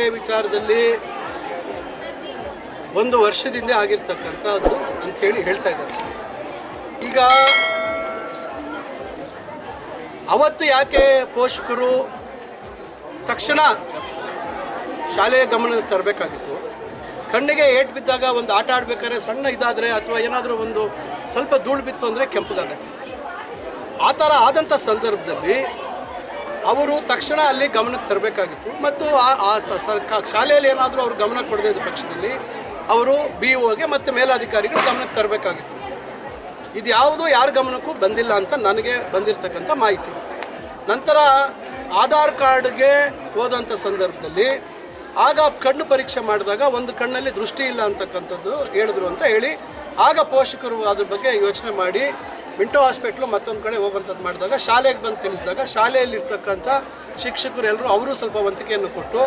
ಗಲಾಟೆ ವಿಚಾರದಲ್ಲಿ ಒಂದು ವರ್ಷದಿಂದ ಆಗಿರ್ತಕ್ಕಂಥದ್ದು ಅಂಥೇಳಿ ಹೇಳ್ತಾ ಇದ್ದಾರೆ. ಈಗ ಅವತ್ತು ಯಾಕೆ ಪೋಷಕರು ತಕ್ಷಣ ಶಾಲೆಯ ಗಮನಕ್ಕೆ ತರಬೇಕಾಗಿತ್ತು? ಕಣ್ಣಿಗೆ ಏಟ್ ಬಿದ್ದಾಗ ಒಂದು ಆಟ ಆಡ್ಬೇಕಾದ್ರೆ ಸಣ್ಣ ಇದಾದರೆ ಅಥವಾ ಏನಾದರೂ ಒಂದು ಸ್ವಲ್ಪ ಧೂಳು ಬಿತ್ತು ಅಂದರೆ ಕೆಂಪಗಾಗತ್ತೆ ಆ ಥರ ಆದಂಥ ಸಂದರ್ಭದಲ್ಲಿ ಅವರು ತಕ್ಷಣ ಅಲ್ಲಿ ಗಮನಕ್ಕೆ ತರಬೇಕಾಗಿತ್ತು. ಮತ್ತು ಆ ಆ ತ- ಸರ್ಕ, ಶಾಲೆಯಲ್ಲಿ ಏನಾದರೂ ಅವರು ಗಮನ ಕೊಡದೇ ಇದ್ದ ಪಕ್ಷದಲ್ಲಿ ಅವರು ಬಿ ಒಗೆ ಮತ್ತು ಮೇಲಾಧಿಕಾರಿಗಳು ಗಮನಕ್ಕೆ ತರಬೇಕಾಗಿತ್ತು. ಇದು ಯಾವುದು, ಯಾರ ಗಮನಕ್ಕೂ ಬಂದಿಲ್ಲ ಅಂತ ನನಗೆ ಬಂದಿರತಕ್ಕಂಥ ಮಾಹಿತಿ. ನಂತರ ಆಧಾರ್ ಕಾರ್ಡ್ಗೆ ಹೋದಂಥ ಸಂದರ್ಭದಲ್ಲಿ ಆಗ ಕಣ್ಣು ಪರೀಕ್ಷೆ ಮಾಡಿದಾಗ ಒಂದು ಕಣ್ಣಲ್ಲಿ ದೃಷ್ಟಿ ಇಲ್ಲ ಅಂತಕ್ಕಂಥದ್ದು ಹೇಳಿದ್ರು ಅಂತ ಹೇಳಿ, ಆಗ ಪೋಷಕರು ಅದ್ರ ಬಗ್ಗೆ ಯೋಚನೆ ಮಾಡಿ ಮಿಂಟೋ ಹಾಸ್ಪಿಟ್ಲು ಮತ್ತೊಂದು ಕಡೆ ಹೋಗುವಂಥದ್ದು ಮಾಡಿದಾಗ, ಶಾಲೆಗೆ ಬಂದು ತಿಳಿಸಿದಾಗ ಶಾಲೆಯಲ್ಲಿರ್ತಕ್ಕಂಥ ಶಿಕ್ಷಕರು ಎಲ್ಲರೂ ಅವರು ಸ್ವಲ್ಪ ವಂತಿಕೆಯನ್ನು ಕೊಟ್ಟು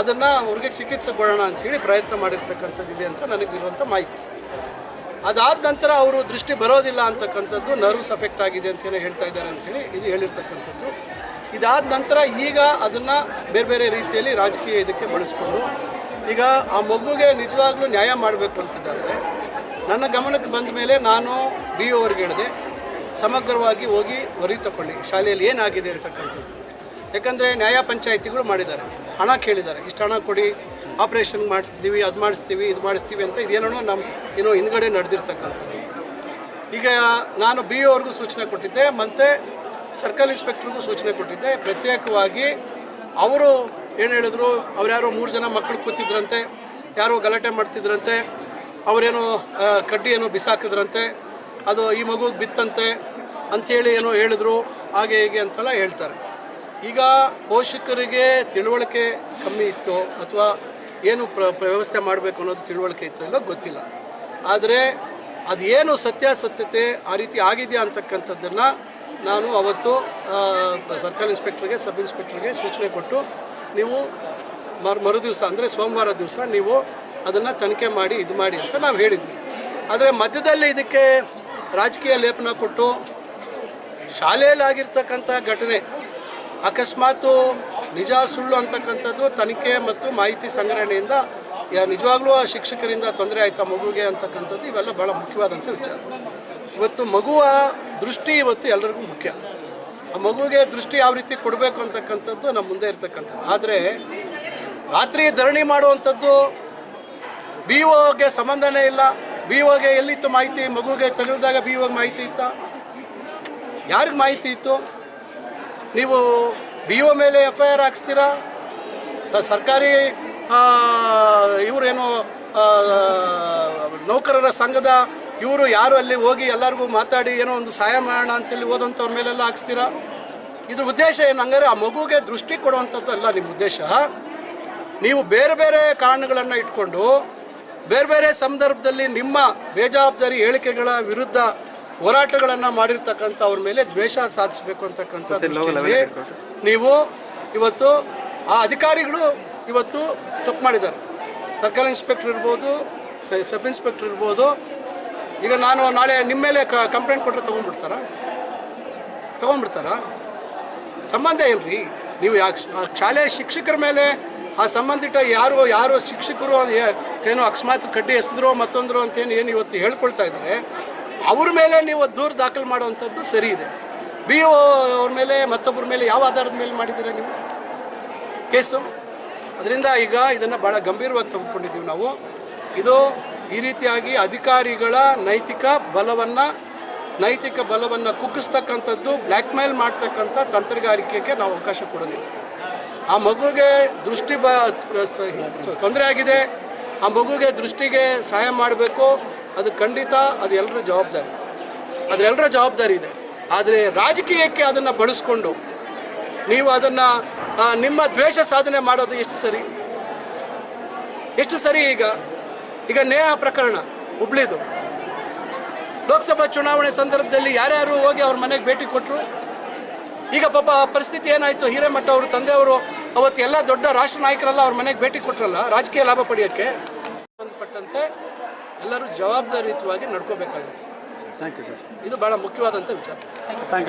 ಅದನ್ನು ಅವ್ರಿಗೆ ಚಿಕಿತ್ಸೆ ಕೊಡೋಣ ಅಂತೇಳಿ ಪ್ರಯತ್ನ ಮಾಡಿರ್ತಕ್ಕಂಥದ್ದು ಇದೆ ಅಂತ ನನಗಿರುವಂಥ ಮಾಹಿತಿ. ಅದಾದ ನಂತರ ಅವರು ದೃಷ್ಟಿ ಬರೋದಿಲ್ಲ ಅಂತಕ್ಕಂಥದ್ದು ನರ್ವ್ಸ್ ಅಫೆಕ್ಟ್ ಆಗಿದೆ ಅಂತೇಳಿ ಹೇಳ್ತಾ ಇದ್ದಾರೆ ಅಂಥೇಳಿ ಇದು ಹೇಳಿರ್ತಕ್ಕಂಥದ್ದು. ಇದಾದ ನಂತರ ಈಗ ಅದನ್ನು ಬೇರೆ ಬೇರೆ ರೀತಿಯಲ್ಲಿ ರಾಜಕೀಯ ಇದಕ್ಕೆ ಬಳಸ್ಕೊಂಡು ಈಗ ಆ ಮಗುಗೆ ನಿಜವಾಗ್ಲೂ ನ್ಯಾಯ ಮಾಡಬೇಕು ಅಂತಿದ್ದಾರೆ. ನನ್ನ ಗಮನಕ್ಕೆ ಬಂದ ಮೇಲೆ ನಾನು ಬಿ ಅವ್ರಿಗೆ ಹೇಳಿದೆ, ಸಮಗ್ರವಾಗಿ ಹೋಗಿ ವರಿ ತಗೊಳ್ಳಿ ಶಾಲೆಯಲ್ಲಿ ಏನಾಗಿದೆ ಇರ್ತಕ್ಕಂಥದ್ದು ಯಾಕಂದರೆ ನ್ಯಾಯ ಪಂಚಾಯಿತಿಗಳು ಮಾಡಿದ್ದಾರೆ. ಹಣ ಕೇಳಿದ್ದಾರೆ. ಇಷ್ಟು ಹಣ ಕೊಡಿ ಆಪ್ರೇಷನ್ ಮಾಡಿಸ್ತೀವಿ, ಅದು ಮಾಡಿಸ್ತೀವಿ, ಇದು ಮಾಡಿಸ್ತೀವಿ ಅಂತ ಇದೇನೋ ನಮ್ಮ ಏನೋ ಹಿಂದ್ಗಡೆ ನಡೆದಿರ್ತಕ್ಕಂಥದ್ದು. ಈಗ ನಾನು ಬಿ ಅವ್ರಿಗೂ ಸೂಚನೆ ಕೊಟ್ಟಿದ್ದೆ, ಮತ್ತು ಸರ್ಕಲ್ ಇನ್ಸ್ಪೆಕ್ಟ್ರಿಗೂ ಸೂಚನೆ ಕೊಟ್ಟಿದ್ದೆ. ಪ್ರತ್ಯೇಕವಾಗಿ ಅವರು ಏನು ಹೇಳಿದ್ರು ಅವ್ರು ಯಾರೋ ಮೂರು ಜನ ಮಕ್ಕಳು ಕೂತಿದ್ರಂತೆ, ಯಾರೋ ಗಲಾಟೆ ಮಾಡ್ತಿದ್ರಂತೆ ಅವರೇನೋ ಕಡ್ಡಿಯನ್ನು ಬಿಸಾಕಿದ್ರಂತೆ, ಅದು ಈ ಮಗುಗೆ ಬಿತ್ತಂತೆ ಅಂಥೇಳಿ ಏನೋ ಹೇಳಿದ್ರು, ಹಾಗೆ ಹೀಗೆ ಅಂತೆಲ್ಲ ಹೇಳ್ತಾರೆ. ಈಗ ಪೋಷಕರಿಗೆ ತಿಳುವಳಿಕೆ ಕಮ್ಮಿ ಇತ್ತು, ಅಥವಾ ಏನು ಪ್ರ ವ್ಯವಸ್ಥೆ ಮಾಡಬೇಕು ಅನ್ನೋದು ತಿಳುವಳಿಕೆ ಇತ್ತು ಇಲ್ಲ ಗೊತ್ತಿಲ್ಲ. ಆದರೆ ಅದೇನು ಸತ್ಯಾಸತ್ಯತೆ ಆ ರೀತಿ ಆಗಿದೆಯಾ ಅಂತಕ್ಕಂಥದ್ದನ್ನು ನಾನು ಅವತ್ತು ಸರ್ಕಲ್ ಇನ್ಸ್ಪೆಕ್ಟ್ರಿಗೆ, ಸಬ್ ಇನ್ಸ್ಪೆಕ್ಟ್ರಿಗೆ ಸೂಚನೆ ಕೊಟ್ಟು, ನೀವು ಮರು, ಮರುದಿವಸ, ಅಂದರೆ ಸೋಮವಾರ ದಿವಸ ನೀವು ಅದನ್ನು ತನಿಖೆ ಮಾಡಿ ಇದು ಮಾಡಿ ಅಂತ ನಾವು ಹೇಳಿದ್ವಿ. ಆದರೆ ಮಧ್ಯದಲ್ಲಿ ಇದಕ್ಕೆ ರಾಜಕೀಯ ಲೇಪನ ಕೊಟ್ಟು ಶಾಲೆಯಲ್ಲಾಗಿರ್ತಕ್ಕಂಥ ಘಟನೆ, ಅಕಸ್ಮಾತು ನಿಜ ಸುಳ್ಳು ಅಂತಕ್ಕಂಥದ್ದು ತನಿಖೆ ಮತ್ತು ಮಾಹಿತಿ ಸಂಗ್ರಹಣೆಯಿಂದ ನಿಜವಾಗ್ಲೂ ಆ ಶಿಕ್ಷಕರಿಂದ ತೊಂದರೆ ಆಯ್ತಾ ಮಗುಗೆ ಅಂತಕ್ಕಂಥದ್ದು ಇವೆಲ್ಲ ಭಾಳ ಮುಖ್ಯವಾದಂಥ ವಿಚಾರ. ಇವತ್ತು ಮಗುವ ದೃಷ್ಟಿ ಇವತ್ತು ಎಲ್ಲರಿಗೂ ಮುಖ್ಯ. ಆ ಮಗುವಿಗೆ ದೃಷ್ಟಿ ಯಾವ ರೀತಿ ಕೊಡಬೇಕು ಅಂತಕ್ಕಂಥದ್ದು ನಮ್ಮ ಮುಂದೆ ಇರ್ತಕ್ಕಂಥದ್ದು. ಆದರೆ ರಾತ್ರಿ ಧರಣಿ ಮಾಡುವಂಥದ್ದು ಬಿ ಒಗೆ ಸಂಬಂಧನೇ ಇಲ್ಲ. ಬಿ ಒಗೆ ಎಲ್ಲಿತ್ತು ಮಾಹಿತಿ? ಮಗುಗೆ ತೆಗೆದಾಗ ಬಿ ಒಗೆ ಮಾಹಿತಿ ಇತ್ತ? ಯಾರಿಗೆ ಮಾಹಿತಿ ಇತ್ತು? ನೀವು ಬಿ ಒ ಮೇಲೆ ಎಫ್ ಐ ಆರ್ ಹಾಕ್ಸ್ತೀರಾ ಸರ್ಕಾರಿ ಇವರೇನು ನೌಕರರ ಸಂಘದ ಇವರು ಯಾರು ಅಲ್ಲಿ ಹೋಗಿ ಎಲ್ಲರಿಗೂ ಮಾತಾಡಿ ಏನೋ ಒಂದು ಸಹಾಯ ಮಾಡೋಣ ಅಂತೇಳಿ ಹೋದಂಥವ್ರ ಮೇಲೆಲ್ಲ ಹಾಕ್ಸ್ತೀರಾ? ಇದ್ರ ಉದ್ದೇಶ ಏನು? ಹಂಗಾರೆ ಆ ಮಗುಗೆ ದೃಷ್ಟಿ ಕೊಡುವಂಥದ್ದು ಅಲ್ಲ ನಿಮ್ಮ ಉದ್ದೇಶ. ನೀವು ಬೇರೆ ಬೇರೆ ಕಾರಣಗಳನ್ನು ಇಟ್ಕೊಂಡು ಬೇರೆ ಬೇರೆ ಸಂದರ್ಭದಲ್ಲಿ ನಿಮ್ಮ ಬೇಜವಾಬ್ದಾರಿ ಹೇಳಿಕೆಗಳ ವಿರುದ್ಧ ಹೋರಾಟಗಳನ್ನು ಮಾಡಿರ್ತಕ್ಕಂಥ ಅವ್ರ ಮೇಲೆ ದ್ವೇಷ ಸಾಧಿಸಬೇಕು ಅಂತಕ್ಕಂಥ ನೀವು ಇವತ್ತು ಆ ಅಧಿಕಾರಿಗಳು ಇವತ್ತು ತಪ್ಪು ಮಾಡಿದ್ದಾರೆ. ಸರ್ಕಲ್ ಇನ್ಸ್ಪೆಕ್ಟರ್ ಇರ್ಬೋದು ಸಬ್ ಇನ್ಸ್ಪೆಕ್ಟರ್ ಇರ್ಬೋದು. ಈಗ ನಾನು ನಾಳೆ ನಿಮ್ಮ ಮೇಲೆ ಕ ಕಂಪ್ಲೇಂಟ್ ಕೊಟ್ಟರೆ ತೊಗೊಂಡ್ಬಿಡ್ತಾರ? ತೊಗೊಂಡ್ಬಿಡ್ತಾರ? ಸಂಬಂಧ ಏನ್ರಿ? ನೀವು ಯಾಕೆ ಆ ಶಾಲೆಯ ಶಿಕ್ಷಕರ ಮೇಲೆ ಆ ಸಂಬಂಧಿತ ಯಾರು ಯಾರು ಶಿಕ್ಷಕರು ಏನೋ ಅಕಸ್ಮಾತ್ ಕಡ್ಡಿ ಎಸೆದ್ರು ಮತ್ತೊಂದ್ರು ಅಂತೇನು ಏನು ಇವತ್ತು ಹೇಳ್ಕೊಳ್ತಾ ಇದ್ದಾರೆ. ಅವ್ರ ಮೇಲೆ ನೀವು ದೂರು ದಾಖಲು ಮಾಡುವಂಥದ್ದು ಸರಿ ಇದೆ. ಬಿ ಒ ಅವ್ರ ಮೇಲೆ, ಮತ್ತೊಬ್ಬರ ಮೇಲೆ ಯಾವ ಆಧಾರದ ಮೇಲೆ ಮಾಡಿದ್ದೀರಾ ನೀವು? ಕೇಸು? ಅದರಿಂದ ಈಗ ಇದನ್ನು ಭಾಳ ಗಂಭೀರವಾಗಿ ತೆಗೆದುಕೊಂಡಿದ್ದೀವಿ ನಾವು. ಇದು ಈ ರೀತಿಯಾಗಿ ಅಧಿಕಾರಿಗಳ ನೈತಿಕ ಬಲವನ್ನು ನೈತಿಕ ಬಲವನ್ನು ಕುಗ್ಗಿಸ್ತಕ್ಕಂಥದ್ದು ಬ್ಲ್ಯಾಕ್ ಮೇಲ್ ಮಾಡ್ತಕ್ಕಂಥ ತಂತ್ರಗಾರಿಕೆಗೆ ನಾವು ಅವಕಾಶ ಕೊಡೋದಿಲ್ಲ. ಆ ಮಗುಗೆ ದೃಷ್ಟಿ ಬ ತೊಂದರೆ ಆಗಿದೆ. ಆ ಮಗುಗೆ ದೃಷ್ಟಿಗೆ ಸಹಾಯ ಮಾಡಬೇಕು. ಅದು ಖಂಡಿತ ಅದು ಎಲ್ಲರ ಜವಾಬ್ದಾರಿ. ಅದರೆಲ್ಲರ ಜವಾಬ್ದಾರಿ ಇದೆ. ಆದರೆ ರಾಜಕೀಯಕ್ಕೆ ಅದನ್ನು ಬಳಸ್ಕೊಂಡು ನೀವು ಅದನ್ನು ನಿಮ್ಮ ದ್ವೇಷ ಸಾಧನೆ ಮಾಡೋದು ಎಷ್ಟು ಸರಿ? ಎಷ್ಟು ಸರಿ ಈಗ? ಈಗ ನೇಹ ಪ್ರಕರಣ ಹುಬ್ಳಿದು. ಲೋಕಸಭಾ ಚುನಾವಣೆ ಸಂದರ್ಭದಲ್ಲಿ ಯಾರ್ಯಾರು ಹೋಗಿ ಅವ್ರ ಮನೆಗೆ ಭೇಟಿ ಕೊಟ್ಟರು ಈಗ ಪಾಪ ಪರಿಸ್ಥಿತಿ ಏನಾಯಿತು? ಹಿರೇಮಠ ಅವರು, ತಂದೆಯವರು ಅವತ್ತು ಎಲ್ಲ ದೊಡ್ಡ ರಾಷ್ಟ್ರ ನಾಯಕರೆಲ್ಲ ಅವ್ರ ಮನೆಗೆ ಭೇಟಿ ಕೊಟ್ಟರಲ್ಲ ರಾಜಕೀಯ ಲಾಭ ಪಡೆಯೋಕ್ಕೆ. ಸಂಬಂಧಪಟ್ಟಂತೆ ಎಲ್ಲರೂ ಜವಾಬ್ದಾರಿಯುತವಾಗಿ ನಡ್ಕೋಬೇಕಾಗುತ್ತೆ. ಇದು ಭಾಳ ಮುಖ್ಯವಾದಂಥ ವಿಚಾರ. Thank you